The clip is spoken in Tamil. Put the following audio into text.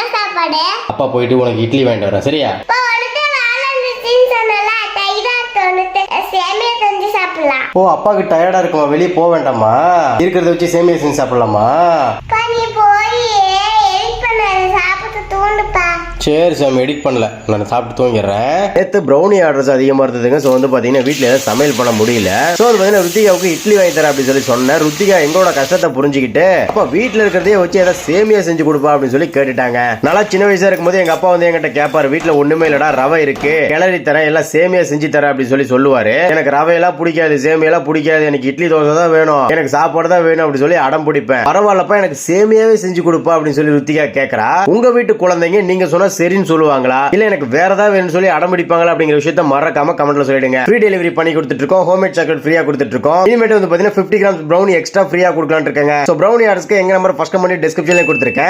என்ன சாப்பாடு? அப்பா போயிட்டு உனக்கு இட்லி வாங்கிட்டு வரேன் சரியா? ஓ அப்பாவுக்கு டயர்டா இருக்குமா? வெளியே போக வேண்டாமா? இருக்கிறத வச்சு சேமியா செஞ்சு சாப்பிடலாமா அப்பா நீ போய் எடிட் பண்ணாத சாப்பிட்டு தூண்டுப்பா சரி சாமி எடிட் பண்ணல. நான் சாப்பிட்டு தூங்கிடுறேன். நேற்று ப்ரௌனி ஆர்டர்ஸ் அதிகமாக இருந்ததுங்க. ஸோ வந்து பார்த்தீங்கன்னா வீட்டில் எதாவது சமையல் பண்ண முடியல. ஸோ வந்து பார்த்தீங்கன்னா ருத்திகாவுக்கு இட்லி வாங்கி தரேன் அப்படின்னு சொல்லி சொன்னேன். ருத்திகா எங்களோட கஷ்டத்தை புரிஞ்சுக்கிட்டு அப்போ வீட்டில் இருக்கிறதே வச்சு ஏதாவது சேமியா செஞ்சு கொடுப்பா அப்படின்னு சொல்லி கேட்டுட்டாங்க. நல்லா சின்ன வயசா இருக்கும்போது எங்க அப்பா வந்து என்கிட்ட கேட்பாரு வீட்டில் ஒண்ணுமே இல்லடா ரவை இருக்கு. கிளறி தரேன் எல்லாம் சேமியா செஞ்சு தரேன் அப்படின்னு சொல்லி சொல்லுவாரு. எனக்கு ரவையெல்லாம் பிடிக்காது சேமியெல்லாம் பிடிக்காது. எனக்கு இட்லி தோசை தான் வேணும். எனக்கு சாப்பாடு தான் வேணும் அப்படின்னு சொல்லி அடம் பிடிப்பேன். பரவாயில்லப்பா எனக்கு சேமியாவே செஞ்சு கொடுப்பா அப்படின்னு சொல்லி ருத்திகா கேட்கறா உங்க வீட்டு குழந்தைங்க நீங்க சொன்னா சரின்னு சொல்லுவாங்களா? இல்ல எனக்கு வேற ஏதாவது வேணும்னு சொல்லி அடம் பிடிப்பாங்களா அப்படிங்கிற விஷயத்த மறக்காம கமெண்ட்ல சொல்லிடுங்க. ஃப்ரீ டெலிவரி பண்ணி கொடுத்துட்டு இருக்கோம் ஹோம்மேட் சாக்லேட் ஃப்ரீயா கொடுத்துட்டு இருக்கோம் இனிமேட்டு வந்து பாத்தீங்கன்னா 50 கிராம்ஸ் ப்ரௌனி எக்ஸ்ட்ரா ஃப்ரீயா கொடுக்கலாம்னு இருக்காங்க. சோ ப்ரௌனி ஆர்டர்ஸ்க்கு எங்க நம்பர் ஃபர்ஸ்ட் பண்ணி டிஸ்கிரிப்ஷன்ல கொடுத்துருக்கேன்.